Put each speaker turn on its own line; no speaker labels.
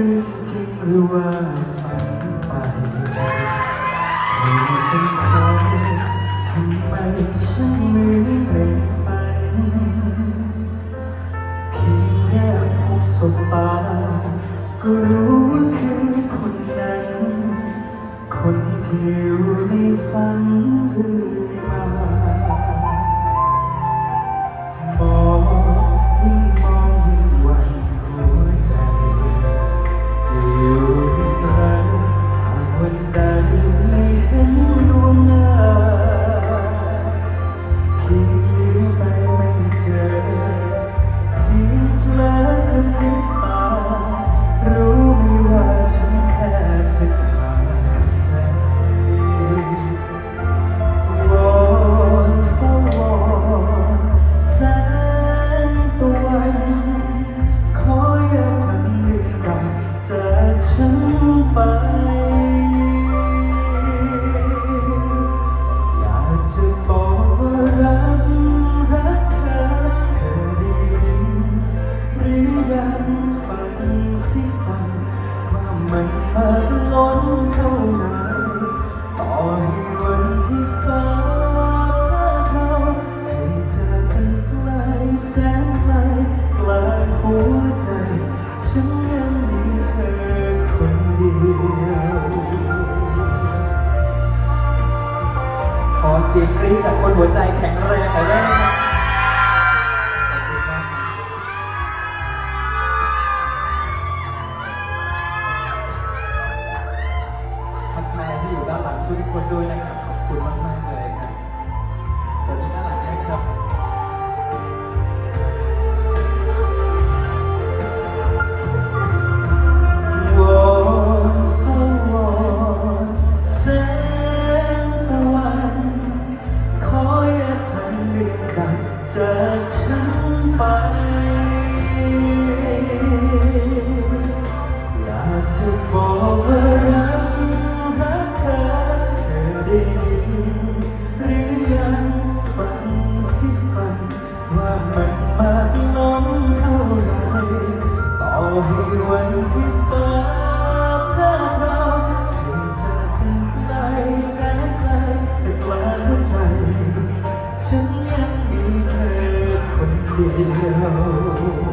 รื่อจริงหรือว่าฝันไปไม่เป็นใครทำไมฉันเหมือนในฝันเพียงแค่พบสบตาก็รู้ว่าคือคนนั้น คนที่อยู่ในฝันเรื่อยมา มันมากล้นเท่าไหรต่อให้วันที่ฟ้าพราเราให้จากกันไกลแสนไกลกลางหัวใจ ฉันยังมีเธอคนเดียว ขอเสียงกรี๊ดจากคนหัวใจแข็งแรงหน่อยได้ไหม ที่อยู่ด้านหลังทุกคนด้วยนะครับ ขอบคุณมากมากๆเลยครับ สวัสดีด้านหลังด้วยครับวอนเฝ้าวอนแสงตะวัน ขออย่าพลันเลือนดับจากฉันไปอยากจะบอกว่า ว่ามันมากล้นเท่าไรต่อให้วันที่ฟ้าพรากเราให้จากกันไกลแสนไกลแต่กลางหัวใจ ฉันยังมีเธอคนเดียว